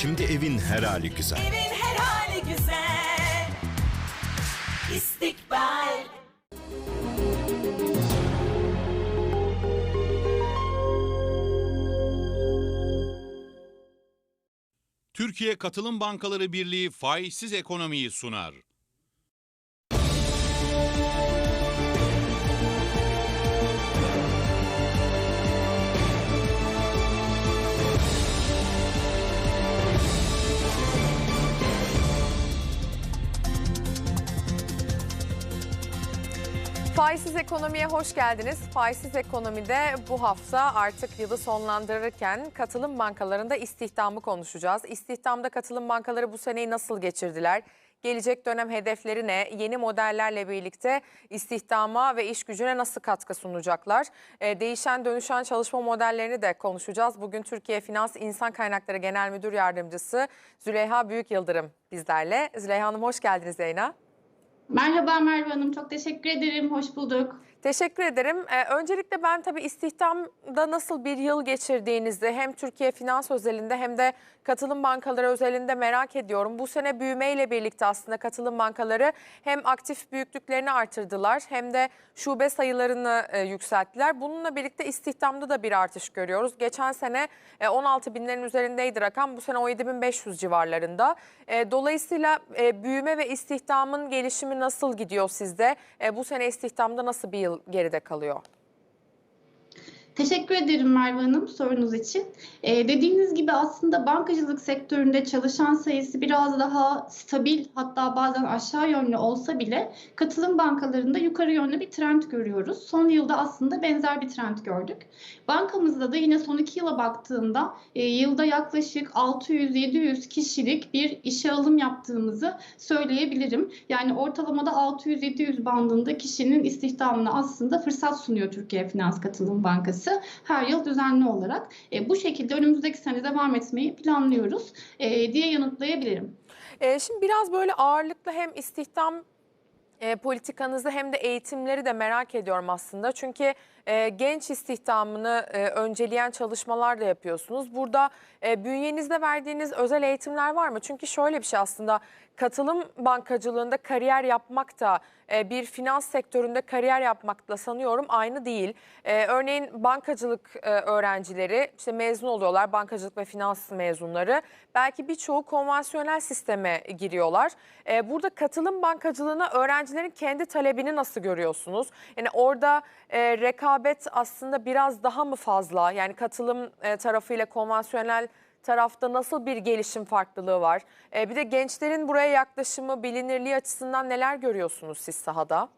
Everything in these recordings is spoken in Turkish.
Şimdi evin her hali güzel. Evin her hali güzel. İstikbal. Türkiye Katılım Bankaları Birliği faizsiz ekonomiyi sunar. Faizsiz ekonomiye hoş geldiniz. Faizsiz ekonomide bu hafta artık yılı sonlandırırken katılım bankalarında istihdamı konuşacağız. İstihdamda katılım bankaları bu seneyi nasıl geçirdiler? Gelecek dönem hedefleri ne? Yeni modellerle birlikte istihdama ve iş gücüne nasıl katkı sunacaklar? Ee, değişen dönüşen çalışma modellerini de konuşacağız. Bugün Türkiye Finans İnsan Kaynakları Genel Müdür Yardımcısı Züleyha Büyük Yıldırım bizlerle. Züleyha Hanım hoş geldiniz yayına. Merhaba Merve Hanım, çok teşekkür ederim. Hoş bulduk. Teşekkür ederim. Ee, öncelikle ben tabii istihdamda nasıl bir yıl geçirdiğinizi hem Türkiye finans özelinde hem de katılım bankaları özelinde merak ediyorum. Bu sene büyümeyle birlikte aslında katılım bankaları hem aktif büyüklüklerini artırdılar hem de şube sayılarını e, yükselttiler. Bununla birlikte istihdamda da bir artış görüyoruz. Geçen sene e, 16 binlerin üzerindeydi rakam. Bu sene 17 bin 500 civarlarında. E, dolayısıyla e, büyüme ve istihdamın gelişimi nasıl gidiyor sizde? E, bu sene istihdamda nasıl bir yıl geride kalıyor? Teşekkür ederim Merve Hanım sorunuz için. Ee, dediğiniz gibi aslında bankacılık sektöründe çalışan sayısı biraz daha stabil hatta bazen aşağı yönlü olsa bile katılım bankalarında yukarı yönlü bir trend görüyoruz. Son yılda aslında benzer bir trend gördük. Bankamızda da yine son iki yıla baktığımda e, yılda yaklaşık 600-700 kişilik bir işe alım yaptığımızı söyleyebilirim. Yani ortalamada 600-700 bandında kişinin istihdamına aslında fırsat sunuyor Türkiye Finans Katılım Bankası her yıl düzenli olarak. E, bu şekilde önümüzdeki sene devam etmeyi planlıyoruz e, diye yanıtlayabilirim. E, şimdi biraz böyle ağırlıklı hem istihdam e, politikanızı hem de eğitimleri de merak ediyorum aslında. Çünkü e, genç istihdamını e, önceleyen çalışmalar da yapıyorsunuz. Burada e, bünyenizde verdiğiniz özel eğitimler var mı? Çünkü şöyle bir şey aslında katılım bankacılığında kariyer yapmak da e, bir finans sektöründe kariyer yapmakla sanıyorum aynı değil. E, örneğin bankacılık e, öğrencileri işte mezun oluyorlar bankacılık ve finans mezunları. Belki birçoğu konvansiyonel sisteme giriyorlar. Burada katılım bankacılığına öğrencilerin kendi talebini nasıl görüyorsunuz? Yani orada rekabet aslında biraz daha mı fazla? Yani katılım e, tarafıyla konvansiyonel tarafta nasıl bir gelişim farklılığı var? E, bir de gençlerin buraya yaklaşımı, bilinirliği açısından neler görüyorsunuz siz sahada?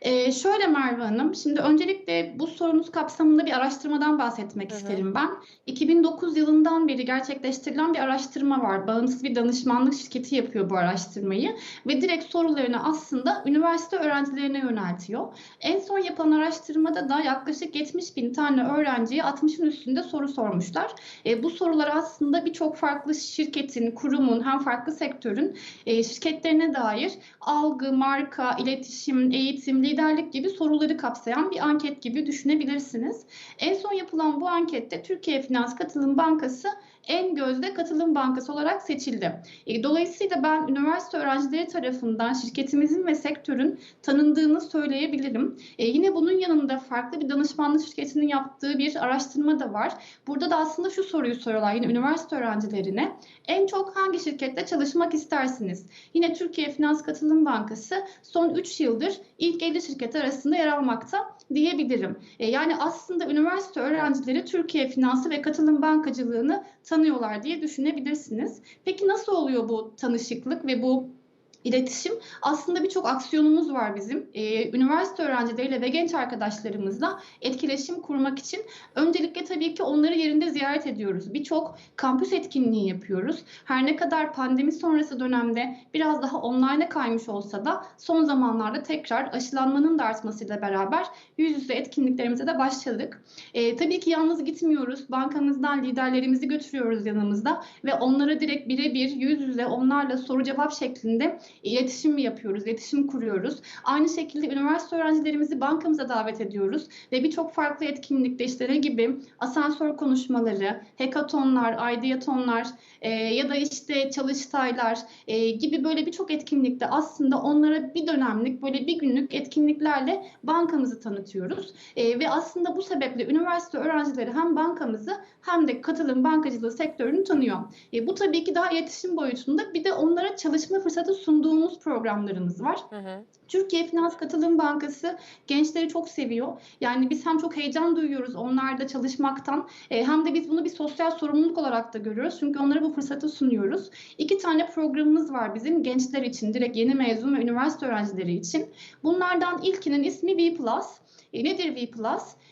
Ee, şöyle Merve Hanım, şimdi öncelikle bu sorunuz kapsamında bir araştırmadan bahsetmek Hı hı. isterim ben. 2009 yılından beri gerçekleştirilen bir araştırma var. Bağımsız bir danışmanlık şirketi yapıyor bu araştırmayı ve direkt sorularını aslında üniversite öğrencilerine yöneltiyor. En son yapılan araştırmada da yaklaşık 70 bin tane öğrenciye 60'ın üstünde soru sormuşlar. E, bu sorular aslında birçok farklı şirketin, kurumun hem farklı sektörün e, şirketlerine dair algı, marka, iletişim, eğitim, liderlik gibi soruları kapsayan bir anket gibi düşünebilirsiniz. En son yapılan bu ankette Türkiye Finans Katılım Bankası en gözde katılım bankası olarak seçildi. E, Dolayısıyla ben üniversite öğrencileri tarafından şirketimizin ve sektörün tanındığını söyleyebilirim. E, yine bunun yanında farklı bir danışmanlık şirketinin yaptığı bir araştırma da var. Burada da aslında şu soruyu soruyorlar yine üniversite öğrencilerine. En çok hangi şirkette çalışmak istersiniz? Yine Türkiye Finans Katılım Bankası son 3 yıldır ilk 50 şirket arasında yer almakta diyebilirim. E, yani aslında üniversite öğrencileri Türkiye Finansı ve Katılım Bankacılığını tanıyorlar diye düşünebilirsiniz. Peki nasıl oluyor bu tanışıklık ve bu iletişim? Aslında birçok aksiyonumuz var bizim. Ee, üniversite öğrencileriyle ve genç arkadaşlarımızla etkileşim kurmak için öncelikle tabii ki onları yerinde ziyaret ediyoruz. Birçok kampüs etkinliği yapıyoruz. Her ne kadar pandemi sonrası dönemde biraz daha online'a kaymış olsa da son zamanlarda tekrar aşılanmanın da artmasıyla beraber yüz yüze etkinliklerimize de başladık. Ee, tabii ki yalnız gitmiyoruz. Bankamızdan liderlerimizi götürüyoruz yanımızda ve onlara direkt birebir yüz yüze onlarla soru cevap şeklinde iletişim yapıyoruz, iletişim kuruyoruz. Aynı şekilde üniversite öğrencilerimizi bankamıza davet ediyoruz ve birçok farklı etkinlikte işte gibi asansör konuşmaları, hackathonlar, ideatonlar e, ya da işte çalıştaylar e, gibi böyle birçok etkinlikte aslında onlara bir dönemlik böyle bir günlük etkinliklerle bankamızı tanıtıyoruz. E, ve aslında bu sebeple üniversite öğrencileri hem bankamızı hem de katılım bankacılığı sektörünü tanıyor. E, bu tabii ki daha iletişim boyutunda bir de onlara çalışma fırsatı sunduğumuz programlarımız var. Hı hı. Türkiye Finans Katılım Bankası gençleri çok seviyor. Yani biz hem çok heyecan duyuyoruz onlarda çalışmaktan e, hem de biz bunu bir sosyal sorumluluk olarak da görüyoruz. Çünkü onlara bu fırsatı sunuyoruz. İki tane programımız var bizim gençler için, direkt yeni mezun ve üniversite öğrencileri için. Bunlardan ilkinin ismi V+. E, nedir V+?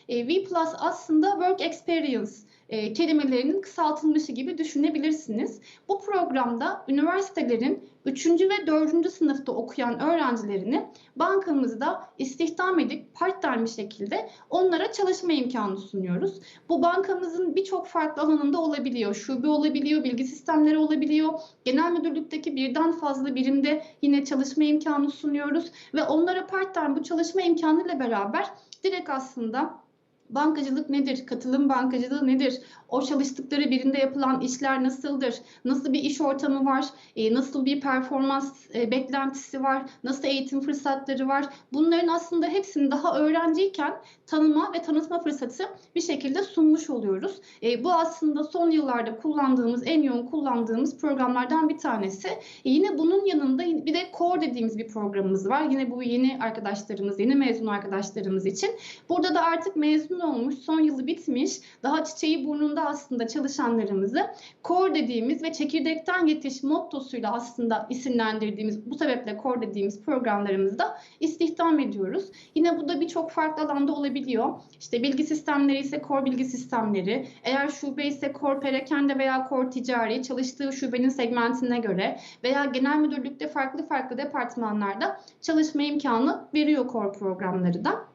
E, V+, aslında Work Experience e, kelimelerinin kısaltılmışı gibi düşünebilirsiniz. Bu programda üniversitelerin 3. ve 4. sınıfta okuyan öğrencilerini bankamızda istihdam edip part-time şekilde onlara çalışma imkanı sunuyoruz. Bu bankamızın birçok farklı alanında olabiliyor. Şube olabiliyor, bilgi sistemleri olabiliyor. Genel müdürlükteki birden fazla birimde yine çalışma imkanı sunuyoruz ve onlara part-time bu çalışma imkanıyla beraber direkt aslında bankacılık nedir, katılım bankacılığı nedir, o çalıştıkları birinde yapılan işler nasıldır, nasıl bir iş ortamı var, e, nasıl bir performans e, beklentisi var, nasıl eğitim fırsatları var. Bunların aslında hepsini daha öğrenciyken tanıma ve tanıtma fırsatı bir şekilde sunmuş oluyoruz. E, bu aslında son yıllarda kullandığımız, en yoğun kullandığımız programlardan bir tanesi. E, yine bunun yanında bir de Core dediğimiz bir programımız var. Yine bu yeni arkadaşlarımız, yeni mezun arkadaşlarımız için. Burada da artık mezun olmuş, son yılı bitmiş, daha çiçeği burnunda aslında çalışanlarımızı Core dediğimiz ve çekirdekten yetiş mottosuyla aslında isimlendirdiğimiz, bu sebeple Core dediğimiz programlarımızda istihdam ediyoruz. Yine bu da birçok farklı alanda olabiliyor. İşte bilgi sistemleri ise Core bilgi sistemleri, eğer şube ise Core perakende veya Core ticari, çalıştığı şubenin segmentine göre veya genel müdürlükte farklı farklı departmanlarda çalışma imkanı veriyor Core programları da.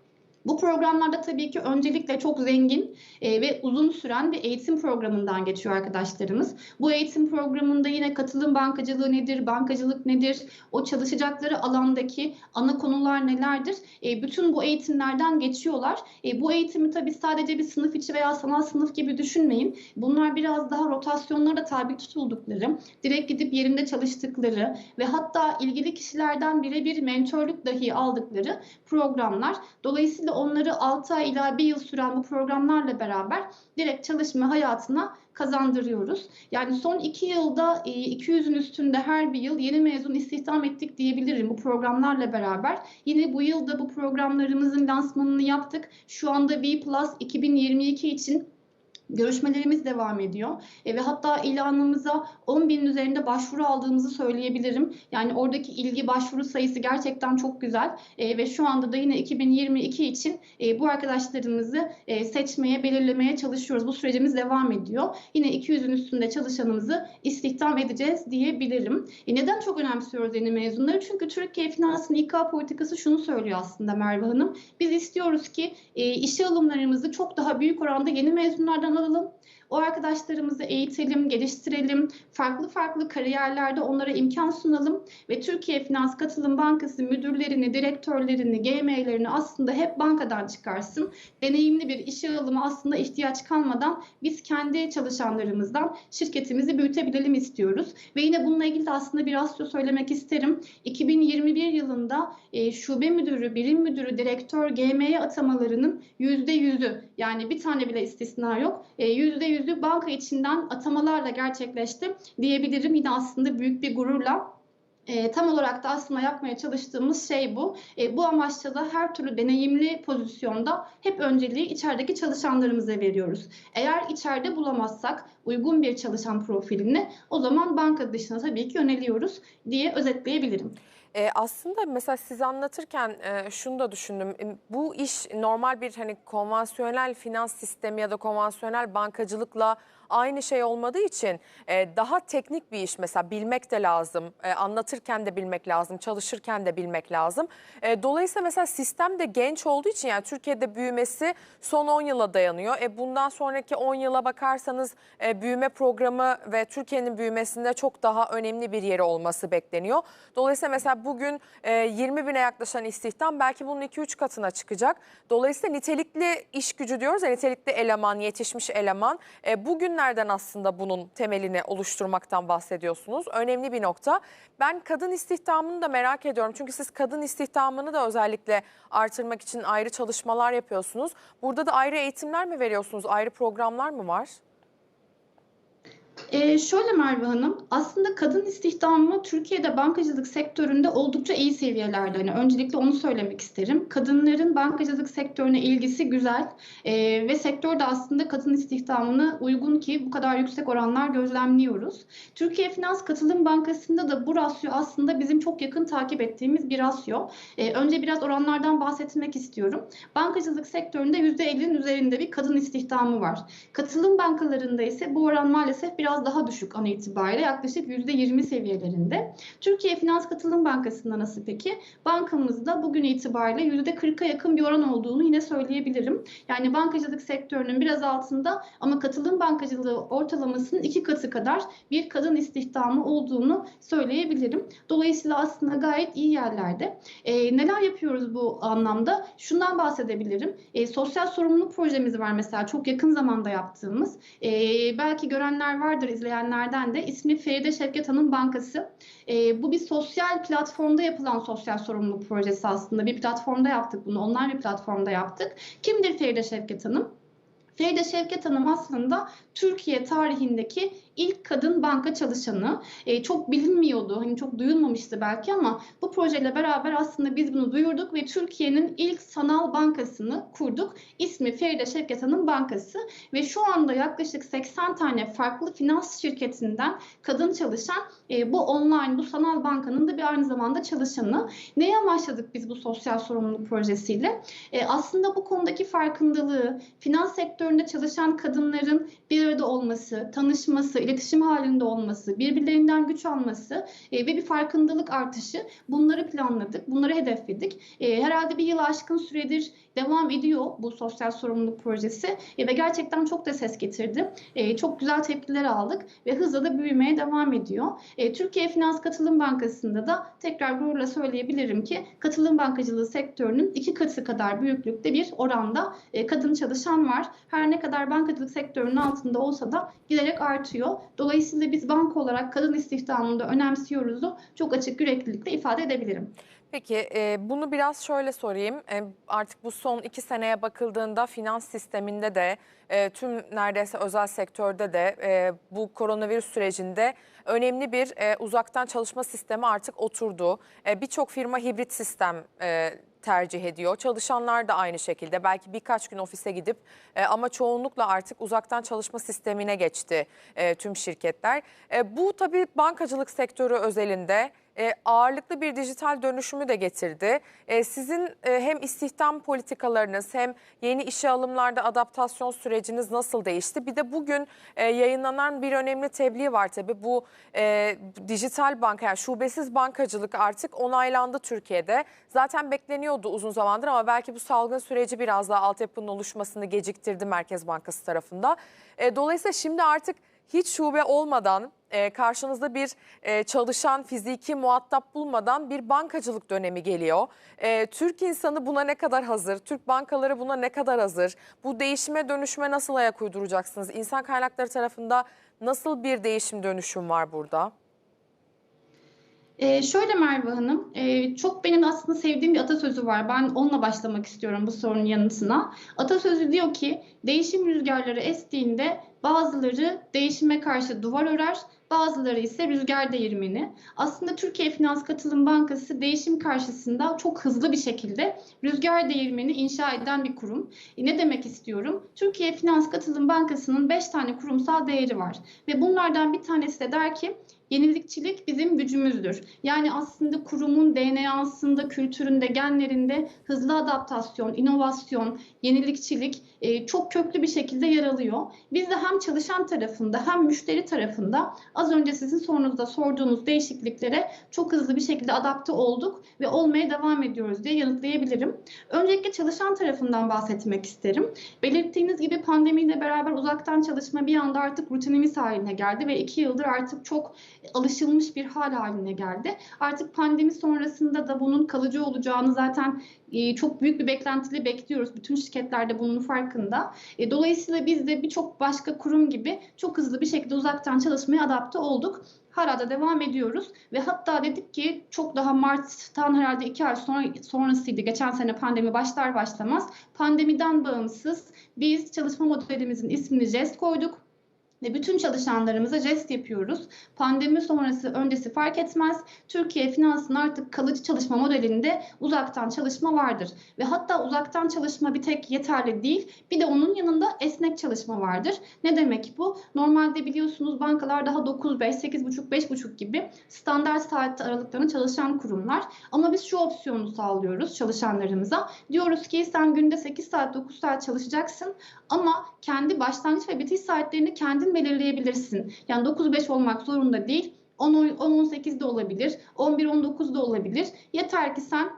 Bu programlarda tabii ki öncelikle çok zengin e, ve uzun süren bir eğitim programından geçiyor arkadaşlarımız. Bu eğitim programında yine katılım bankacılığı nedir, bankacılık nedir, o çalışacakları alandaki ana konular nelerdir? E, bütün bu eğitimlerden geçiyorlar. E, bu eğitimi tabii sadece bir sınıf içi veya sanal sınıf gibi düşünmeyin. Bunlar biraz daha rotasyonlara tabi tutuldukları, direkt gidip yerinde çalıştıkları ve hatta ilgili kişilerden birebir mentorluk dahi aldıkları programlar. Dolayısıyla onları 6 ay ila 1 yıl süren bu programlarla beraber direkt çalışma hayatına kazandırıyoruz. Yani son 2 yılda e, 200'ün üstünde her bir yıl yeni mezun istihdam ettik diyebilirim bu programlarla beraber. Yine bu yılda bu programlarımızın lansmanını yaptık. Şu anda V Plus 2022 için Görüşmelerimiz devam ediyor e, ve hatta ilanımıza 10 binin üzerinde başvuru aldığımızı söyleyebilirim. Yani oradaki ilgi başvuru sayısı gerçekten çok güzel e, ve şu anda da yine 2022 için e, bu arkadaşlarımızı e, seçmeye, belirlemeye çalışıyoruz. Bu sürecimiz devam ediyor. Yine 200'ün üstünde çalışanımızı istihdam edeceğiz diyebilirim. E, neden çok önemsiyoruz yeni mezunları? Çünkü Türkiye Finans'ın İK politikası şunu söylüyor aslında Merve Hanım. Biz istiyoruz ki e, işe alımlarımızı çok daha büyük oranda yeni mezunlardan alalım. O arkadaşlarımızı eğitelim, geliştirelim, farklı farklı kariyerlerde onlara imkan sunalım ve Türkiye Finans Katılım Bankası müdürlerini, direktörlerini, GM'lerini aslında hep bankadan çıkarsın. Deneyimli bir işe alımı aslında ihtiyaç kalmadan biz kendi çalışanlarımızdan şirketimizi büyütebilelim istiyoruz. Ve yine bununla ilgili de aslında bir rasyo söylemek isterim. 2021 yılında e, şube müdürü, birim müdürü, direktör, GM'ye atamalarının %100'ü yani bir tane bile istisna yok. E, %100'ü banka içinden atamalarla gerçekleşti diyebilirim. Yine aslında büyük bir gururla. E, tam olarak da aslında yapmaya çalıştığımız şey bu. E, bu amaçla da her türlü deneyimli pozisyonda hep önceliği içerideki çalışanlarımıza veriyoruz. Eğer içeride bulamazsak uygun bir çalışan profilini o zaman banka dışına tabii ki yöneliyoruz diye özetleyebilirim. E, aslında mesela siz anlatırken e, şunu da düşündüm. E, Bu iş normal bir hani konvansiyonel finans sistemi ya da konvansiyonel bankacılıkla aynı şey olmadığı için e, daha teknik bir iş mesela bilmek de lazım. E, anlatırken de bilmek lazım, çalışırken de bilmek lazım. E, dolayısıyla mesela sistem de genç olduğu için yani Türkiye'de büyümesi son 10 yıla dayanıyor. E, bundan sonraki 10 yıla bakarsanız e, büyüme programı ve Türkiye'nin büyümesinde çok daha önemli bir yeri olması bekleniyor. Dolayısıyla mesela bugün e, 20 bine yaklaşan istihdam belki bunun 2-3 katına çıkacak. Dolayısıyla nitelikli iş gücü diyoruz ya nitelikli eleman, yetişmiş eleman. E, bugünlerden aslında bunun temelini oluşturmaktan bahsediyorsunuz. Önemli bir nokta. Ben kadın istihdamını da merak ediyorum. Çünkü siz kadın istihdamını da özellikle artırmak için ayrı çalışmalar yapıyorsunuz. Burada da ayrı eğitimler mi veriyorsunuz? Ayrı programlar mı var? Ee, şöyle Merve Hanım, aslında kadın istihdamı Türkiye'de bankacılık sektöründe oldukça iyi seviyelerde. Hani öncelikle onu söylemek isterim. Kadınların bankacılık sektörüne ilgisi güzel Ee, ve sektörde aslında kadın istihdamına uygun ki bu kadar yüksek oranlar gözlemliyoruz. Türkiye Finans Katılım Bankası'nda da bu rasyo aslında bizim çok yakın takip ettiğimiz bir rasyo. Ee, önce biraz oranlardan bahsetmek istiyorum. Bankacılık sektöründe %50'nin üzerinde bir kadın istihdamı var. Katılım bankalarında ise bu oran maalesef biraz daha düşük an itibariyle yaklaşık %20 seviyelerinde. Türkiye Finans Katılım Bankası'nda nasıl peki? Bankamızda bugün itibariyle %40'a yakın bir oran olduğunu yine söyleyebilirim. Yani bankacılık sektörünün biraz altında ama katılım bankacılığı ortalamasının iki katı kadar bir kadın istihdamı olduğunu söyleyebilirim. Dolayısıyla aslında gayet iyi yerlerde. Ee, neler yapıyoruz bu anlamda? Şundan bahsedebilirim. Ee, sosyal sorumluluk projemiz var mesela çok yakın zamanda yaptığımız. Ee, belki görenler vardır izleyenlerden de. İsmi Feride Şevket Hanım Bankası. Ee, bu bir sosyal platformda yapılan sosyal sorumluluk projesi aslında. Bir platformda yaptık bunu. Online bir platformda yaptık. Kimdir Feride Şevket Hanım? Feride Şevket Hanım aslında Türkiye tarihindeki ilk kadın banka çalışanı. E, çok bilinmiyordu, hani çok duyulmamıştı belki ama bu projeyle beraber aslında biz bunu duyurduk ve Türkiye'nin ilk sanal bankasını kurduk. İsmi Feride Şevket Hanım Bankası ve şu anda yaklaşık 80 tane farklı finans şirketinden kadın çalışan e, bu online, bu sanal bankanın da bir aynı zamanda çalışanı. Neyi amaçladık biz bu sosyal sorumluluk projesiyle? E, aslında bu konudaki farkındalığı, finans sektöründe çalışan kadınların bir arada olması, tanışması, iletişim halinde olması, birbirlerinden güç alması e, ve bir farkındalık artışı bunları planladık, bunları hedefledik. E, herhalde bir yıl aşkın süredir devam ediyor bu sosyal sorumluluk projesi e, ve gerçekten çok da ses getirdi. E, çok güzel tepkiler aldık ve hızla da büyümeye devam ediyor. E, Türkiye Finans Katılım Bankası'nda da tekrar gururla söyleyebilirim ki katılım bankacılığı sektörünün iki katı kadar büyüklükte bir oranda kadın çalışan var. Her ne kadar bankacılık sektörünün altında olsa da giderek artıyor. Dolayısıyla biz banka olarak kadın istihdamını da önemsiyoruzu çok açık yüreklilikle ifade edebilirim. Peki e, bunu biraz şöyle sorayım. E, artık bu son iki seneye bakıldığında finans sisteminde de e, tüm neredeyse özel sektörde de e, bu koronavirüs sürecinde önemli bir e, uzaktan çalışma sistemi artık oturdu. E, Birçok firma hibrit sistem e, tercih ediyor. Çalışanlar da aynı şekilde belki birkaç gün ofise gidip e, ama çoğunlukla artık uzaktan çalışma sistemine geçti e, tüm şirketler. E, bu tabii bankacılık sektörü özelinde e, ağırlıklı bir dijital dönüşümü de getirdi. E, sizin e, hem istihdam politikalarınız hem yeni işe alımlarda adaptasyon süreciniz nasıl değişti? Bir de bugün e, yayınlanan bir önemli tebliğ var tabii. Bu e, dijital banka, yani şubesiz bankacılık artık onaylandı Türkiye'de. Zaten bekleniyordu uzun zamandır ama belki bu salgın süreci biraz daha altyapının oluşmasını geciktirdi Merkez Bankası tarafında. E, dolayısıyla şimdi artık hiç şube olmadan e, karşınızda bir e, çalışan fiziki muhatap bulmadan bir bankacılık dönemi geliyor. E, Türk insanı buna ne kadar hazır? Türk bankaları buna ne kadar hazır? Bu değişime dönüşüme nasıl ayak uyduracaksınız? İnsan kaynakları tarafında nasıl bir değişim dönüşüm var burada? Ee, şöyle Merve Hanım, e, çok benim aslında sevdiğim bir atasözü var. Ben onunla başlamak istiyorum bu sorunun yanıtına. Atasözü diyor ki, değişim rüzgarları estiğinde bazıları değişime karşı duvar örer, bazıları ise rüzgar değirmeni. Aslında Türkiye Finans Katılım Bankası değişim karşısında çok hızlı bir şekilde rüzgar değirmeni inşa eden bir kurum. E, ne demek istiyorum? Türkiye Finans Katılım Bankası'nın 5 tane kurumsal değeri var ve bunlardan bir tanesi de der ki Yenilikçilik bizim gücümüzdür. Yani aslında kurumun DNA'sında, kültüründe, genlerinde hızlı adaptasyon, inovasyon, yenilikçilik e, çok köklü bir şekilde yer alıyor. Biz de hem çalışan tarafında hem müşteri tarafında az önce sizin sorunuzda sorduğunuz değişikliklere çok hızlı bir şekilde adapte olduk ve olmaya devam ediyoruz diye yanıtlayabilirim. Öncelikle çalışan tarafından bahsetmek isterim. Belirttiğiniz gibi pandemiyle beraber uzaktan çalışma bir anda artık rutinimiz haline geldi ve iki yıldır artık çok alışılmış bir hal haline geldi. Artık pandemi sonrasında da bunun kalıcı olacağını zaten e, çok büyük bir beklentiyle bekliyoruz. Bütün şirketler de bunun farkında. E, Dolayısıyla biz de birçok başka kurum gibi çok hızlı bir şekilde uzaktan çalışmaya adapte olduk. Hala devam ediyoruz ve hatta dedik ki çok daha Mart'tan herhalde iki ay sonra sonrasıydı. Geçen sene pandemi başlar başlamaz. Pandemiden bağımsız biz çalışma modelimizin ismini JEST koyduk bütün çalışanlarımıza jest yapıyoruz. Pandemi sonrası öncesi fark etmez. Türkiye Finans'ın artık kalıcı çalışma modelinde uzaktan çalışma vardır. Ve hatta uzaktan çalışma bir tek yeterli değil. Bir de onun yanında esnek çalışma vardır. Ne demek bu? Normalde biliyorsunuz bankalar daha 9-5, 8.30, 5.30 gibi standart saat aralıklarında çalışan kurumlar. Ama biz şu opsiyonu sağlıyoruz çalışanlarımıza. Diyoruz ki sen günde 8 saat, 9 saat çalışacaksın ama kendi başlangıç ve bitiş saatlerini kendin belirleyebilirsin. Yani 9-5 olmak zorunda değil. 10-18 de olabilir, 11-19 da olabilir. Yeter ki sen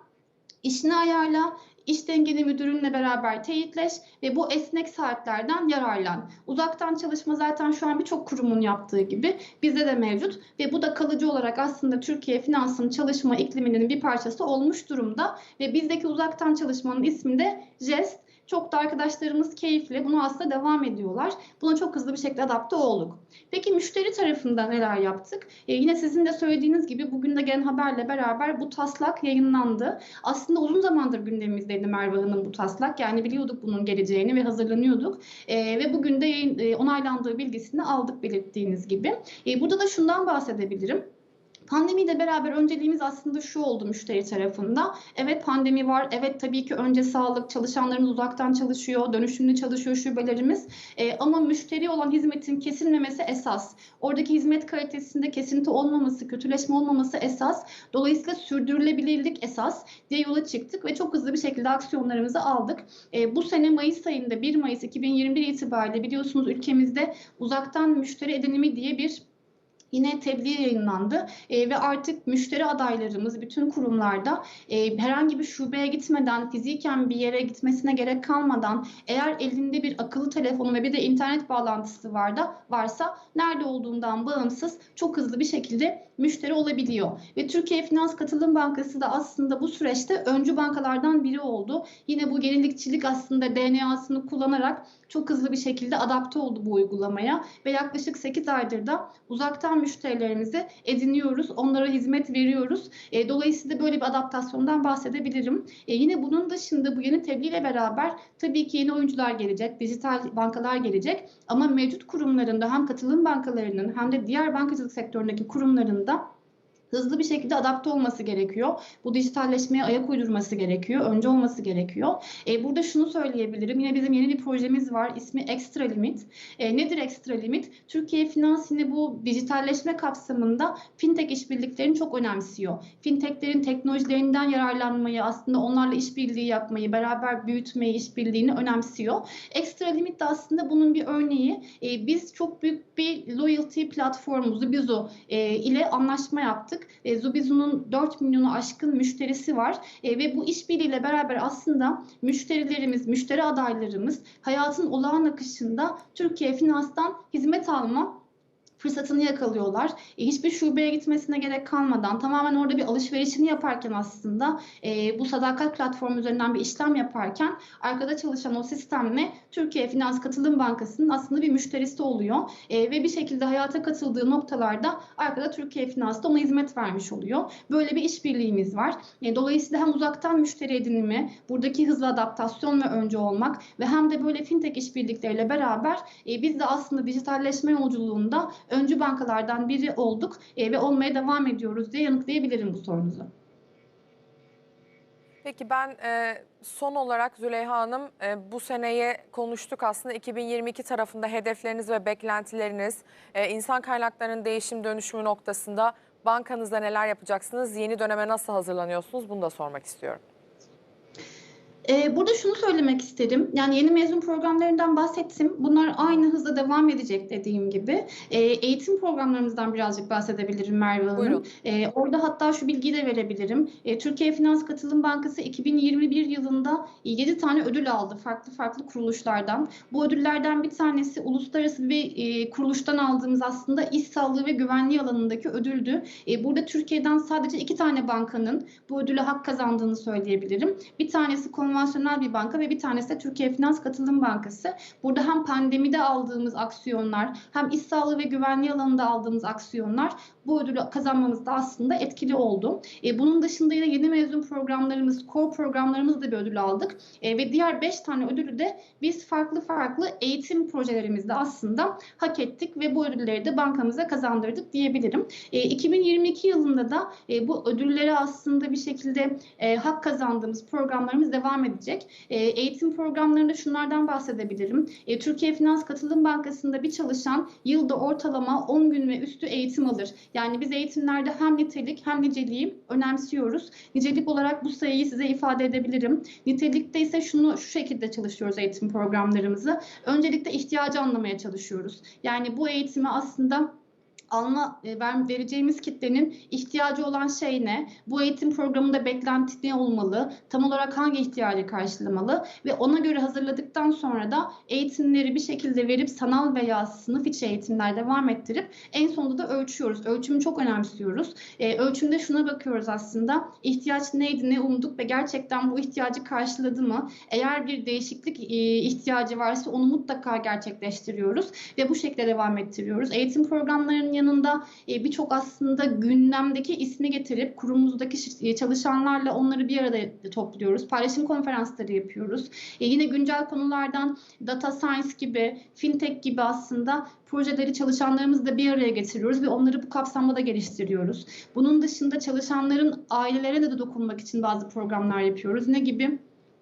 işini ayarla, iş dengeni müdürünle beraber teyitleş ve bu esnek saatlerden yararlan. Uzaktan çalışma zaten şu an birçok kurumun yaptığı gibi bizde de mevcut ve bu da kalıcı olarak aslında Türkiye finansının çalışma ikliminin bir parçası olmuş durumda ve bizdeki uzaktan çalışmanın ismi de JEST. Çok da arkadaşlarımız keyifle buna aslında devam ediyorlar. Buna çok hızlı bir şekilde adapte olduk. Peki müşteri tarafında neler yaptık? Ee, yine sizin de söylediğiniz gibi bugün de gelen haberle beraber bu taslak yayınlandı. Aslında uzun zamandır gündemimizdeydi Merve Hanım bu taslak. Yani biliyorduk bunun geleceğini ve hazırlanıyorduk. Ee, ve bugün de yayın, e, onaylandığı bilgisini aldık belirttiğiniz gibi. Ee, burada da şundan bahsedebilirim. Pandemiyle beraber önceliğimiz aslında şu oldu müşteri tarafında. Evet pandemi var. Evet tabii ki önce sağlık, çalışanlarımız uzaktan çalışıyor, dönüşümlü çalışıyor şubelerimiz. Ee, ama müşteri olan hizmetin kesilmemesi esas. Oradaki hizmet kalitesinde kesinti olmaması, kötüleşme olmaması esas. Dolayısıyla sürdürülebilirlik esas diye yola çıktık ve çok hızlı bir şekilde aksiyonlarımızı aldık. Ee, bu sene Mayıs ayında 1 Mayıs 2021 itibariyle biliyorsunuz ülkemizde uzaktan müşteri edinimi diye bir Yine tebliğ yayınlandı e, ve artık müşteri adaylarımız bütün kurumlarda e, herhangi bir şubeye gitmeden, fiziken bir yere gitmesine gerek kalmadan eğer elinde bir akıllı telefonu ve bir de internet bağlantısı var da varsa nerede olduğundan bağımsız çok hızlı bir şekilde müşteri olabiliyor. Ve Türkiye Finans Katılım Bankası da aslında bu süreçte öncü bankalardan biri oldu. Yine bu yenilikçilik aslında DNA'sını kullanarak çok hızlı bir şekilde adapte oldu bu uygulamaya ve yaklaşık 8 aydır da uzaktan müşterilerimizi ediniyoruz, onlara hizmet veriyoruz. E, dolayısıyla böyle bir adaptasyondan bahsedebilirim. E, yine bunun dışında bu yeni tebliğ ile beraber tabii ki yeni oyuncular gelecek, dijital bankalar gelecek ama mevcut kurumlarında hem katılım bankalarının hem de diğer bankacılık sektöründeki kurumlarında hızlı bir şekilde adapte olması gerekiyor. Bu dijitalleşmeye ayak uydurması gerekiyor. Önce olması gerekiyor. E, burada şunu söyleyebilirim. Yine bizim yeni bir projemiz var. İsmi Extra Limit. E, nedir Extra Limit? Türkiye Finans bu dijitalleşme kapsamında fintech işbirliklerini çok önemsiyor. Fintechlerin teknolojilerinden yararlanmayı, aslında onlarla işbirliği yapmayı, beraber büyütmeyi, işbirliğini önemsiyor. Extra Limit de aslında bunun bir örneği. E, biz çok büyük bir loyalty platformu Zubizo e, ile anlaşma yaptık. E, Zubizo'nun 4 milyonu aşkın müşterisi var. E, ve bu işbirliğiyle beraber aslında müşterilerimiz, müşteri adaylarımız hayatın olağan akışında Türkiye Finans'tan hizmet alma fırsatını yakalıyorlar. E, hiçbir şubeye gitmesine gerek kalmadan tamamen orada bir alışverişini yaparken aslında e, bu sadakat platformu üzerinden bir işlem yaparken arkada çalışan o sistemle Türkiye Finans Katılım Bankası'nın aslında bir müşterisi oluyor. E, ve bir şekilde hayata katıldığı noktalarda arkada Türkiye Finans da ona hizmet vermiş oluyor. Böyle bir işbirliğimiz var. E, dolayısıyla hem uzaktan müşteri edinimi, buradaki hızlı adaptasyon ve önce olmak ve hem de böyle fintech işbirlikleriyle beraber e, biz de aslında dijitalleşme yolculuğunda öncü bankalardan biri olduk e, ve olmaya devam ediyoruz diye yanıtlayabilirim bu sorunuzu. Peki ben e, son olarak Züleyha Hanım e, bu seneye konuştuk aslında 2022 tarafında hedefleriniz ve beklentileriniz, insan kaynaklarının değişim dönüşümü noktasında bankanızda neler yapacaksınız, yeni döneme nasıl hazırlanıyorsunuz bunu da sormak istiyorum. Ee, burada şunu söylemek isterim. Yani yeni mezun programlarından bahsettim. Bunlar aynı hızla devam edecek dediğim gibi. Ee, eğitim programlarımızdan birazcık bahsedebilirim Merve Hanım. Ee, orada hatta şu bilgiyi de verebilirim. Ee, Türkiye Finans Katılım Bankası 2021 yılında 7 tane ödül aldı farklı farklı kuruluşlardan. Bu ödüllerden bir tanesi uluslararası bir e, kuruluştan aldığımız aslında iş sağlığı ve güvenliği alanındaki ödüldü. E, burada Türkiye'den sadece iki tane bankanın bu ödüle hak kazandığını söyleyebilirim. Bir tanesi konvansiyonel bir banka ve bir tanesi de Türkiye Finans Katılım Bankası. Burada hem pandemide aldığımız aksiyonlar hem iş sağlığı ve güvenliği alanında aldığımız aksiyonlar bu ödülü kazanmamızda aslında etkili oldu. E, bunun dışında yine yeni mezun programlarımız, core programlarımızda bir ödül aldık. E, ve diğer 5 tane ödülü de biz farklı farklı eğitim projelerimizde aslında hak ettik ve bu ödülleri de bankamıza kazandırdık diyebilirim. E, 2022 yılında da e, bu ödülleri aslında bir şekilde e, hak kazandığımız programlarımız devam edecek. E, eğitim programlarında şunlardan bahsedebilirim. E, Türkiye Finans Katılım Bankası'nda bir çalışan yılda ortalama 10 gün ve üstü eğitim alır. Yani biz eğitimlerde hem nitelik hem niceliği önemsiyoruz. Nicelik olarak bu sayıyı size ifade edebilirim. Nitelikte ise şunu şu şekilde çalışıyoruz eğitim programlarımızı. Öncelikle ihtiyacı anlamaya çalışıyoruz. Yani bu eğitimi aslında alma e, ver- vereceğimiz kitlenin ihtiyacı olan şey ne? Bu eğitim programında beklenti ne olmalı? Tam olarak hangi ihtiyacı karşılamalı? Ve ona göre hazırladıktan sonra da eğitimleri bir şekilde verip sanal veya sınıf içi eğitimler devam ettirip en sonunda da ölçüyoruz. Ölçümü çok önemsiyoruz. E, ölçümde şuna bakıyoruz aslında. İhtiyaç neydi, ne umduk ve gerçekten bu ihtiyacı karşıladı mı? Eğer bir değişiklik e, ihtiyacı varsa onu mutlaka gerçekleştiriyoruz ve bu şekilde devam ettiriyoruz. Eğitim programlarının yanında e, birçok aslında gündemdeki ismi getirip kurumumuzdaki e, çalışanlarla onları bir arada topluyoruz. Paylaşım konferansları yapıyoruz. E, yine güncel konulardan data science gibi, fintech gibi aslında projeleri çalışanlarımızla bir araya getiriyoruz ve onları bu kapsamda da geliştiriyoruz. Bunun dışında çalışanların ailelerine de dokunmak için bazı programlar yapıyoruz. Ne gibi?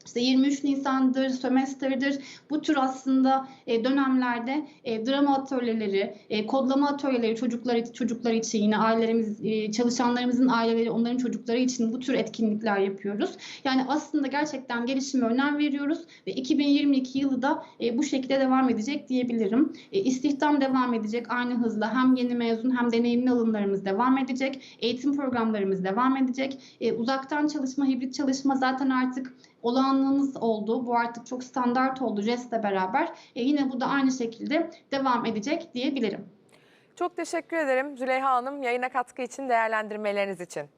İşte 23 Nisan'dır, sömestrdir. Bu tür aslında e, dönemlerde e, drama atölyeleri, e, kodlama atölyeleri çocuklar çocuklar için yine ailelerimiz, e, çalışanlarımızın aileleri, onların çocukları için bu tür etkinlikler yapıyoruz. Yani aslında gerçekten gelişime önem veriyoruz ve 2022 yılı da e, bu şekilde devam edecek diyebilirim. E, istihdam devam edecek aynı hızla hem yeni mezun hem deneyimli alımlarımız devam edecek. Eğitim programlarımız devam edecek. E, uzaktan çalışma, hibrit çalışma zaten artık olağanlığımız oldu. Bu artık çok standart oldu JES'le beraber. E, yine bu da aynı şekilde devam edecek diyebilirim. Çok teşekkür ederim Züleyha Hanım yayına katkı için, değerlendirmeleriniz için.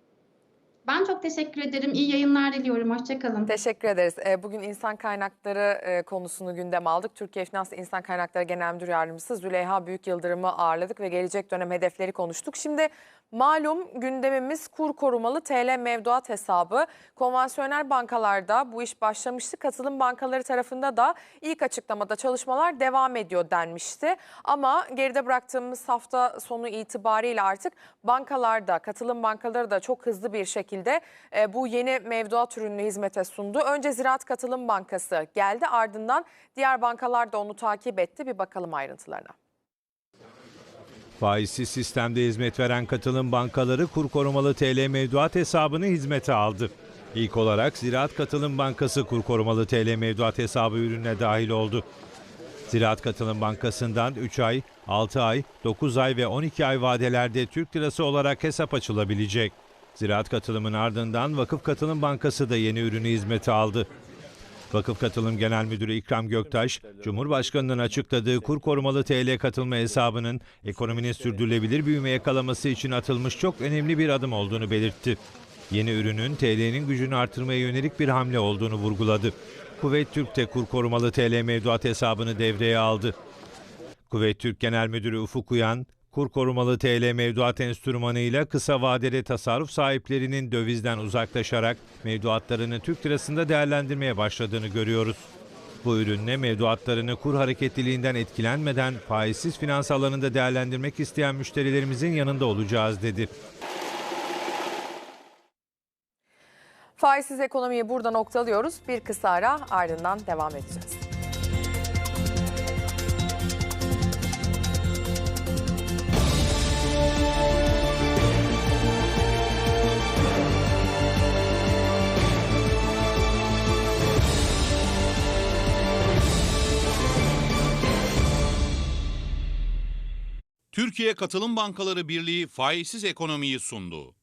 Ben çok teşekkür ederim. İyi yayınlar diliyorum. Hoşçakalın. Teşekkür ederiz. Ee, Bugün insan kaynakları e, konusunu gündem aldık. Türkiye Finans İnsan Kaynakları Genel Müdür Yardımcısı Züleyha Büyük Yıldırım'ı ağırladık ve gelecek dönem hedefleri konuştuk. Şimdi malum gündemimiz kur korumalı TL mevduat hesabı. Konvansiyonel bankalarda bu iş başlamıştı. Katılım bankaları tarafında da ilk açıklamada çalışmalar devam ediyor denmişti. Ama geride bıraktığımız hafta sonu itibariyle artık bankalarda, katılım bankaları da çok hızlı bir şekilde e, bu yeni mevduat ürününü hizmete sundu. Önce Ziraat Katılım Bankası geldi ardından diğer bankalar da onu takip etti. Bir bakalım ayrıntılarına. Faizsiz sistemde hizmet veren katılım bankaları kur korumalı TL mevduat hesabını hizmete aldı. İlk olarak Ziraat Katılım Bankası kur korumalı TL mevduat hesabı ürününe dahil oldu. Ziraat Katılım Bankası'ndan 3 ay, 6 ay, 9 ay ve 12 ay vadelerde Türk lirası olarak hesap açılabilecek. Ziraat Katılım'ın ardından Vakıf Katılım Bankası da yeni ürünü hizmete aldı. Vakıf Katılım Genel Müdürü İkram Göktaş, Cumhurbaşkanı'nın açıkladığı kur korumalı TL katılma hesabının ekonominin sürdürülebilir büyüme yakalaması için atılmış çok önemli bir adım olduğunu belirtti. Yeni ürünün TL'nin gücünü artırmaya yönelik bir hamle olduğunu vurguladı. Kuveyt Türk de kur korumalı TL mevduat hesabını devreye aldı. Kuveyt Türk Genel Müdürü Ufuk Uyan, kur korumalı TL mevduat enstrümanıyla kısa vadeli tasarruf sahiplerinin dövizden uzaklaşarak mevduatlarını Türk lirasında değerlendirmeye başladığını görüyoruz. Bu ürünle mevduatlarını kur hareketliliğinden etkilenmeden faizsiz finans alanında değerlendirmek isteyen müşterilerimizin yanında olacağız dedi. Faizsiz ekonomiyi burada noktalıyoruz. Bir kısa ara ardından devam edeceğiz. Türkiye Katılım Bankaları Birliği faizsiz ekonomiyi sundu.